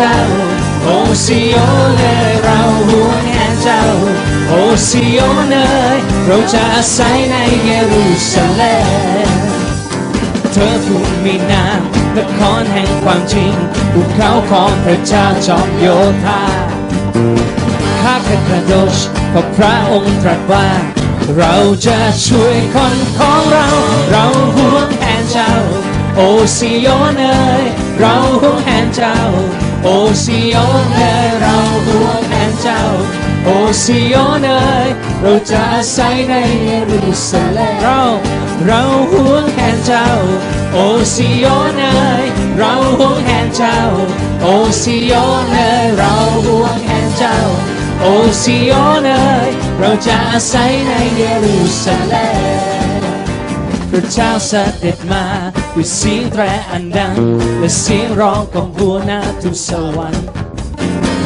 เจ้า โอซิโอเอ๋ยเราห่วงแหนเจ้า โอซิโอเอ๋ยเราจะอาศัยในเยรูซาเล็มเธอผู้มีนามนครแห่งความจริงภูเขาของพระเจ้าจอมโยธาข้าพเจ้าโดชพระพระองค์ตรัสว่า เราจะช่วยคนของเรา เราห่วงแหนเจ้า โอซิโยนเอ๋ยเราห่วงแหนเจ้า โอซิโยนเอ๋ยเราห่วงแหนเจ้า โอซิโยนเอ๋ยเราจะอาศัยในเยรูซาเล็มเราเราห่วงแหนเจ้า โอซิโยนเอ๋ยเราห่วงแหนเจ้า โอซิโยนเอ๋ยเราห่วงแหนเจ้า โอซิโยนเอ๋ยเราจะอาศัยในเยรูซาเล็มพระเจ้าเสด็จมา ด้วยเสียงแตรอันดัง และเสียงร้องของบัวหน้าทุสวรรค์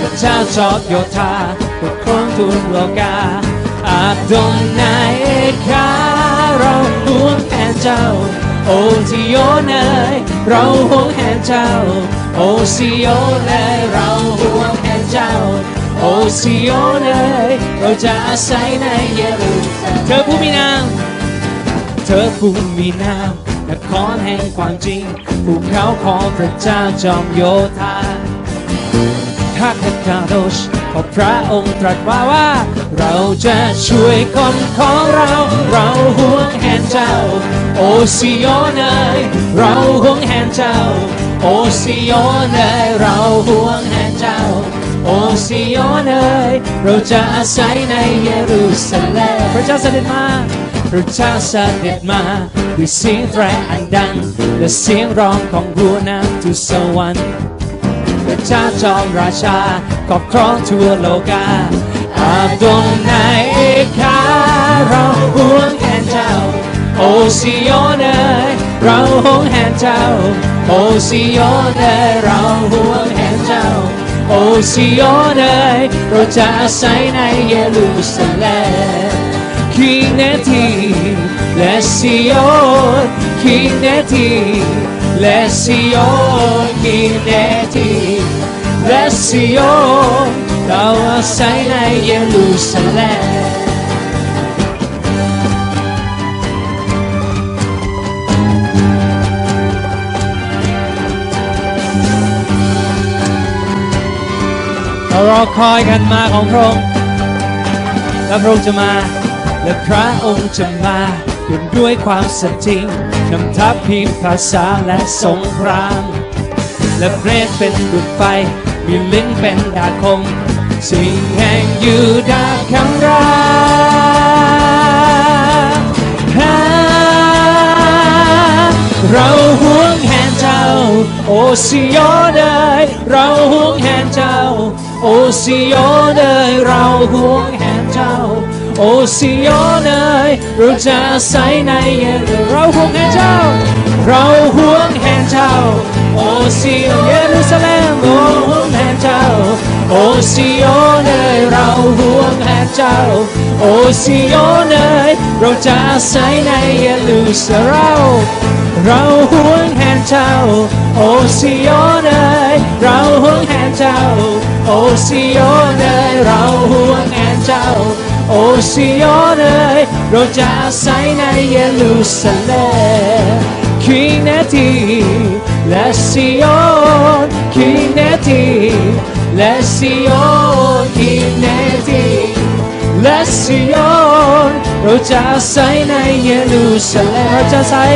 พระเจ้าจอดโยธาปกครองทุกโลกาอาดงนายเอกาเราห่วงแหนเจ้า โอซิโยนเอ๋ยเราห่วงแหนเจ้า โอซิโยนเอ๋ยเราห่วงแหนเจ้า โอซิโยนเอ๋ยเราจะอาศัยในเยรูซาเล็มเธอผู้มีนาม เธอผู้มีนาม นครแห่งความจริงภูเขาของพระเจ้าจอมโยธาข้าพเจ้าโดชเพราะพระองค์ตรัสว่าว่า เราจะช่วยคนของเรา เราห่วงแหนเจ้า โอซิโยนเอ๋ยเราห่วงแหนเจ้า โอซิโยนเอ๋ยเราห่วงแหนเจ้า โอซิโยนเอ๋ยเราจะอาศัยในเยรูซาเล็มพระเจ้าเสด็จมา พระเจ้าเสด็จมาด้วยเสียงแตรอันดัง และเสียงร้องของบัวน้ำทุสวรรค์พระเจ้าจอมราชาครอบครองทั่วโลกาอาดงนายเอกาเราห่วงแหนเจ้า โอซิโยนเอ๋ยเราห่วงแหนเจ้า โอซิโยนเอ๋ยเราห่วงแหนเจ้าโอซิโยนเอ๋ยเราจะอาศัยในเยรูซาเล็ม Kineti, Lesion, Kineti, Lesion, Kineti, Lesion, เราอาศัยในเยรูซาเล็มเรารอคอยกันมาของพระองค์และพระองค์จะมา และพระองค์จะมาขึ้นด้วยความสัตย์จริงนำทัพพิมพ์ภาษาและสงครามและเพลงเป็นดุจไฟ มีลิ้นเป็นดาคม สิ่งแห่งยูดาห์คำรามเราห่วงแหนเจ้า โอซิโยนเอ๋ยเราห่วงแหนเจ้า โอซิโยนเอ๋ยเราห่วงแหน โอซิโยนเอ๋ยเราจะอาศัยในเยรูเราห่วงแหนเจ้า เราห่วงแหนเจ้า โอซิโยนเยรูซาเล็มโอห่วงแหนเจ้า โอซิโยนเอ๋ยเราห่วงแหนเจ้า โอซิโยนเอ๋ยเราจะอาศัยในเยรูซาเล็มเราห่วงแหนเจ้า โอซิโยนเอ๋ยเราห่วงแหนเจ้า โอซิโยนเอ๋ยเราห่วงแหนเจ้า อซิโยนเอ๋ยเราจะอาศัยในเยรูซาเล็มคิงเนตีและซิโยนคิงเนตีและซิโยนคิงเนตีและซิโยนเราจะอาศัยในเยรูซาเล็มเราจะอาศัย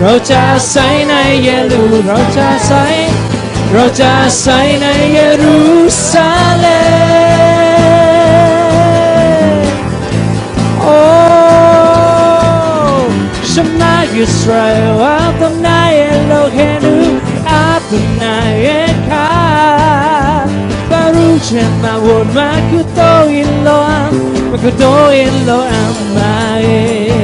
เราจะอาศัยในเยรูเราจะอาศัยเราจะอาศัยในเยรูซาเล็ม Yisrael, Adonai Eloheinu, Adonai Echad. Baruch Shem Avod, Makuto Eloam, Makuto Eloam Ma'eh.